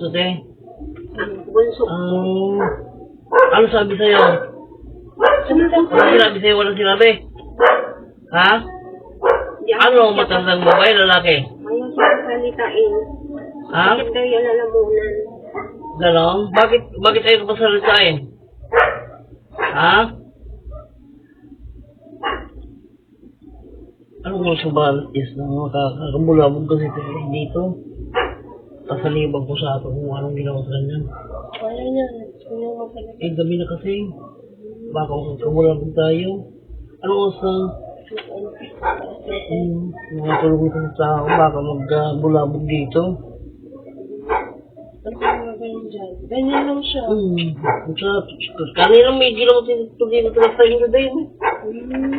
bunso, te? Bunso. Ang... ano sabi sa'yo? Walang sinabi sa'yo, walang sinabi. Ha? Ano, matandang babae, lalaki? Ayaw siya salitain. Ha? Bakit daw yan lalamunan? Ganon? Bakit, bakit ayaw ka? Ha? Anong gusto ba is na makakabulabog kasi tayo dito? Pasalibang ko sa ato kung anong ginawa sa kanya. Wala na. Ayaw mo pala. Eh, gabi na kasi. Baka makakabulabog tayo. Ano oras na? Hmm, mga tulong ng tao, baka magbulabog dito. Ganyan lang siya. Sarap. Kanina may ginawa tinutugin ito sa inyo din. Hmm.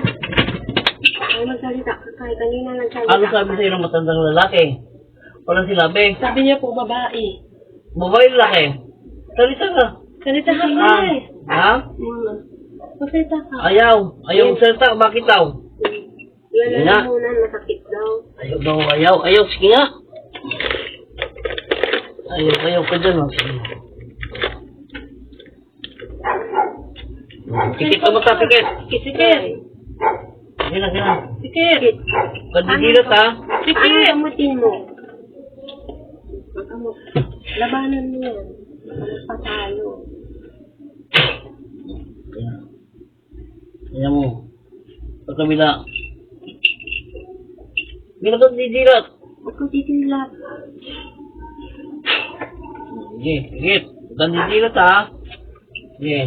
Ay, magsalita ka kahit kanina nagsalita. Ano sabi sa'yo ng matandang lalaki? Wala sinabi. Sabi niya po, babae. Babae lalaki. Salita ka. Salita ka Ha? Ha? Hmm. Salita ka. Ayaw. Ayaw salita. Bakit daw? Yan Yun na. lalamunan, masakit daw. Ayaw daw. Ayaw. Ayaw. Sige nga. Ayaw. Ayaw ka dyan. Oh. Sige. Tikit ka mata. Tikit. Sikit. Sige na. Sige na. Sikit. Kandidilat ha. Ano gamutin mo? Magamot. Labanan mo yan. Patalo. Ayan. Ayan mo. Sa kabila. Hindi ka didilat. Ako titilat. Sige, sige. Huwag kang didilat ha. Sige.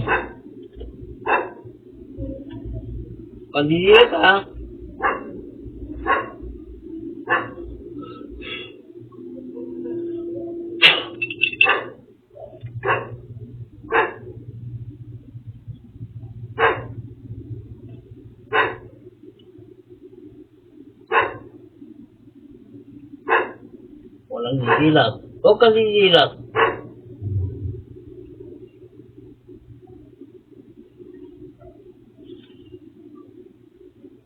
Huwag didilat ha. Walang didilat. Huwag kang didilat.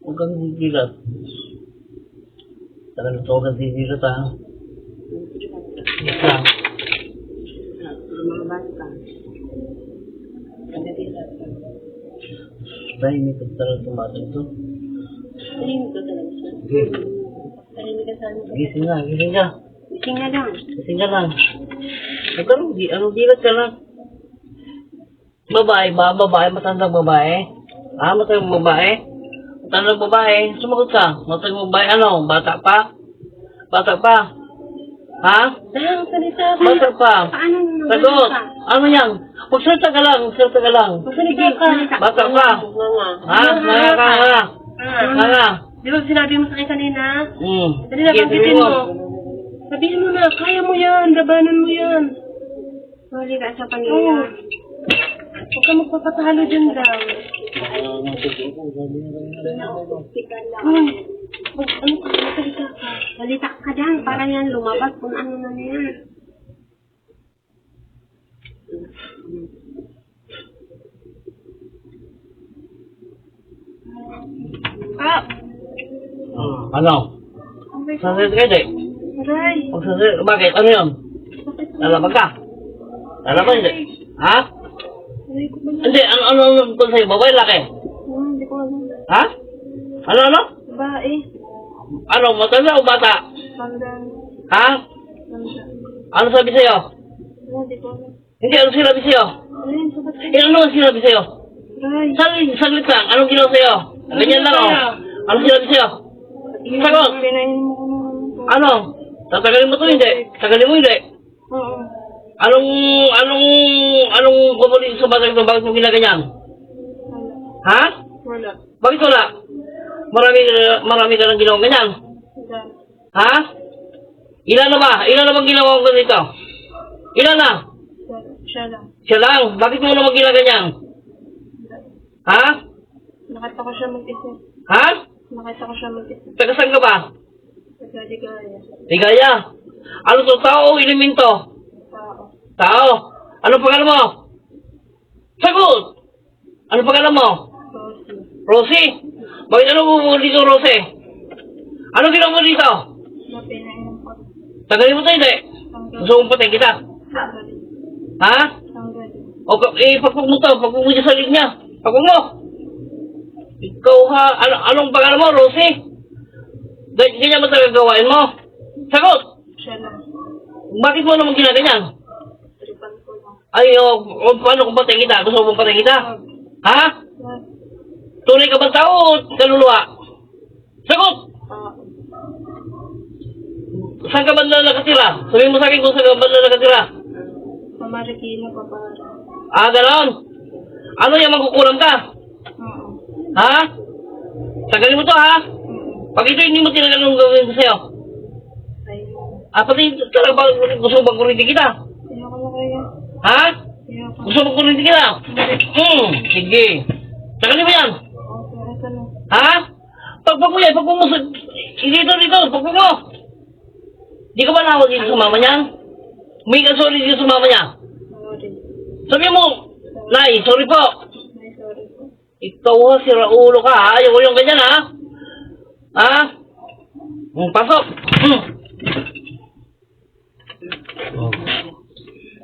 Huwag kang didilat. Talagang huwag kang didilat ha. Isa. Mga bata. Nagatilat ka. Dahil may pagtaral tumatag ito. Tahimik ka talaga siya. Sige. Tahimik ka sana. Gising na, gising ka. Gising na lang. Gising ka lang. Di, ano, dilat ka lang. Babae ba? Babae? Matandang babae? Ah, matandang babae? Matandang babae? Sumagot ka. Matandang babae, ano? Bata pa? Bata pa? Ha? Dahil salita. Bata pa? Paano Sagot! Ano yan? Magsalita ka lang, magsalita ka lang. Magsalita ka. Bata pa? Ha? Nga ka, nga. Nga nga. Di ba sinabi mo sa akin kanina? Hmm. Dali na, Sige, banggitin mo. Sabihin mo na, kaya mo yan, labanan mo yan. Huli ka sa kanina. Huwag ka magpapatalo dyan daw. Hmm. Huwag, ano ka, magsalita ka. Salita ka dyan, para yan lumabas kung ano na yan. Ah! Ano? Okay. Sasalita ka, di? Aray! Magsasalita, bakit? Ano yun? Lalaban ka? Lalaban, hindi? Ha? Aray ko ba? Hindi, ano, ano, ano, kung sa'yo, babae, laki? Hmm, Hindi ko alam. Ha? Ano, ano? Bae. Ano, matanda o bata? Pandan. Ha? Pandan. Ano sabi sa'yo? Oh, Hindi ko alam. Hindi, ano sinabi sa'yo? Ano yun? Sabat ka. Eh, ano sinabi sa'yo? Aray! Saglit, saglit lang, anong ginawa sa'yo? Ganyan lang, oh. Ano sinabi sa'yo? Sagot! Ko naman. Ano? Tatagalin mo to, hindi? Tagalin mo, hindi? Oo. Anong, anong, anong kumuli sa batang ito? Bakit mo ginaganyan? Ha? Wala. Bakit wala? Marami, marami ka nang ginawa ganyan. Ha? Ilan na ba? Ilan na bang ginawa ko dito? Ilan na? Siya lang. Siya lang. Bakit mo naman ginaganyan? Ha? Nakita ko siya mag-isa. Ha? Nakita ko siya mag-isa. Taga saan ka ba? Nagkaligaya. Ligaya. Ano to? Tao o elemento? Tao. Tao. Ano pangalan mo? Sagot! Ano pangalan mo? Rosie. Rosie? Bakit ano mo dito, Rosie? Ano ginawa mo dito? Napinahin ko. Tagalin mo tayo, hindi. Gusto mong patay kita. Ha? O, eh, pagpag mo to, pagpag mo sa linya. Pagpag mo. Ikaw ha, ano, anong pangalan mo, Rosie? Gan- Ganyan mo talaga gawain mo? Sagot! Siya lang. Bakit mo naman ginaganyan? Tripan ko lang. Ay, o, o paano kung patay kita? Gusto mo patay kita? Ha? Tunay ka ba tao o kaluluwa? Sagot! Ah, Saan ka ba na nakatira? Sabihin mo sa akin kung saan ka ba na nakatira. Pamarikina pa para. Ah, ganon. Ano yung magkukulam ka? Oo. Ha? Tagalin mo to ha? Pag ito hindi mo tinagal ang gawin ko sa'yo. Ay, Ah, pati talaga ba gusto mo bang kurinti kita? ayoko na kaya. Ha? Ayoko. Gusto mo kurinti kita? Hmm, sige. Tagalin mo yan. Ha? Pagpag mo yan, pagpag mo sa... Dito, dito, pagpag mo. Di ka ba nawag dito sa mama niyan? May ka sorry dito sa mama niya. Sabi mo, Nay, sorry po. Ikaw ha, si Raulo ka ha. Ayaw ko yung ganyan ha. Ha? Hmm, pasok. Hmm. Oh.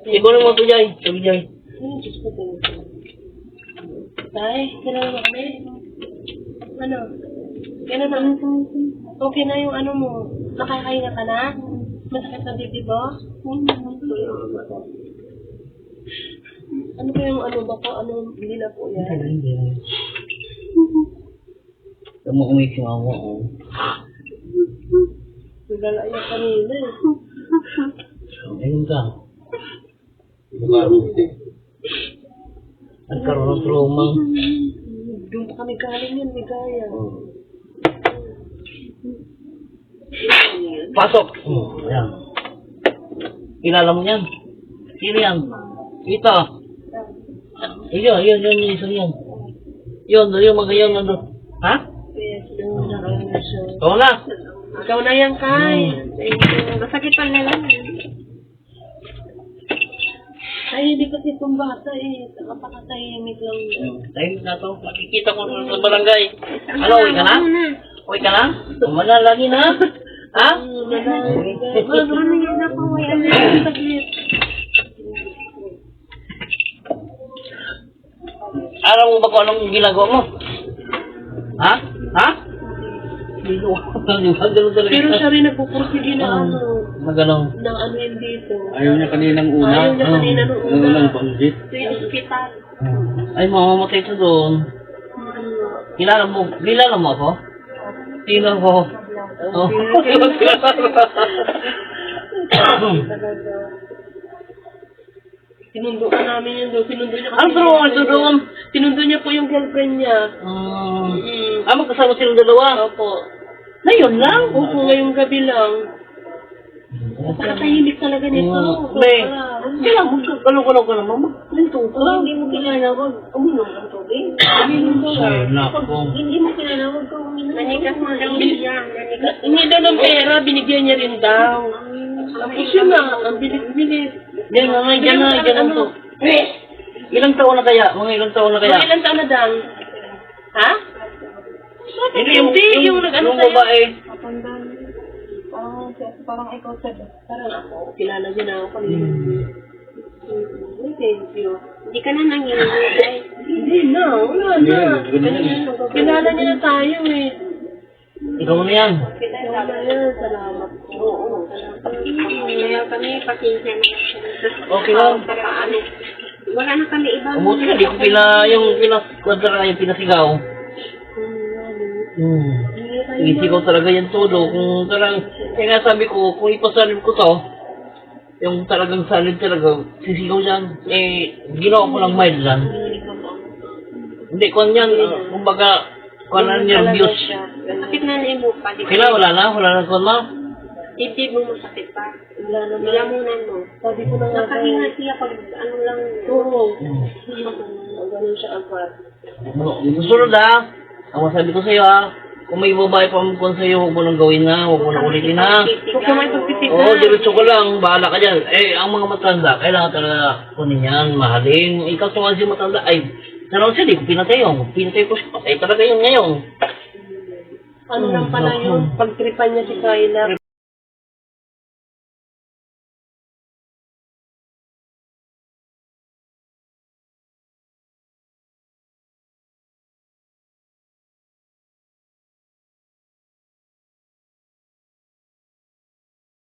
Siguro mo ito, Jay. Sabi, Jay. Tay, kailangan mo kami. Ano? Kailan na? Okay na yung ano mo. Nakakahinga ka na? Masakit na dibdib mo? Ano ba yung ano ba ko? Ano hindi na po yan? Mo ako. oh. Nagala yung kanina eh. Ayun ka. Nagkaroon ng trauma. Doon pa kami galing yan. Pasok. Hmm, ayan. Kilala mo yan? Sino yan? Ito. Ayun, yun, yun, yan. Yun, yun, mga yun, ano. Ha? Oo na. Ikaw na yan, Kai. Thank you. Masakit pa na lang. Ay, hindi kasi itong bata eh. Nakapakatahimik lang. Dahil na to, makikita ko sa barangay. Ano, uwi ka na? Uwi ka na? Manalagi na? Ha? Ano yun ako? Ano yun? Saglit. Alam mo ba kung anong ginagawa mo? Ha? Ha? Pero siya rin nagpupursige na ano. Maganong. ng ano yun dito. Ayaw niya kaninang una. Ayaw niya kanina nung Nung una. unang banggit. Ito yung ospital. Ay, mamamatay ka doon. Kilala mo, kilala mo ako? Sino ko? Oh. Talaga. Sinundo ka namin yun doon. Sinundo niya Ano pero ano doon? Sinundo niya po yung girlfriend niya. Um, Mm. ah, magkasama silang dalawa. Opo. Na yun lang. Opo, ngayong gabi lang. Napakatahimik talaga nito. Mm. Be, kaya magkagalaw-galaw ka naman. Maglinto ka. Hindi mo kilala, wag uminom ng tubig. Ay, naku. Hindi mo kilala, wag ka uminom. Nanikas mo lang yan. Hindi daw ng pera, binigyan niya rin daw. Tapos yun na, ang bilis-bilis. Yan nga, nga, yan nga, yan to. Ilang taon na kaya? Mga ilang taon na kaya? Mga ilang taon na dang? Ha? Hindi, yung, Hindi, yung, yung nag-ano yung sa'yo. babae. Parang, parang ikaw sa Parang ako, kilala niya na ako kanina. Thank you. Hindi ka na nangyayari. Hindi na, wala na. Kilala niya na tayo eh. Ikaw na yan. Salamat po. Oo, salamat. kami, pasensya na. Okay lang. Wala na kami ibang... Umuti na, di ko pina, yung pinas, kwadra, yung pinasigaw. Hmm. Isigaw talaga yan todo. Kung talagang, kaya nga sabi ko, kung ipasalib ko to, yung talagang salib talaga, sisigaw yan. Eh, ginawa ko lang mild lang. Hindi, kung yan, kumbaga, kung ano nervyos. Sakit na na mo pa. Kailan, wala na, wala na kung. Dibdib mo masakit pa. Wala na. Nilamunan mo. Sabi ko na nga. Nakahinga siya pag ano lang. Oo. Ganun siya agad. Susunod ha, ang masabi ko sa'yo ha, kung may babae pa mo sa'yo, huwag mo nang gawin na, huwag mo nang ulitin ha. Huwag ka may pagtitigan. Oo, diretso ka lang, bahala ka dyan. Eh, ang mga matanda, kailangan talaga kunin yan, mahalin. Ikaw tumakas yung matanda, ay, sanaw siya, di ko pinatay yun. Pinatay ko siya, patay talaga yun ngayon. Ano lang pala yun? Pagtripan niya si Kyla.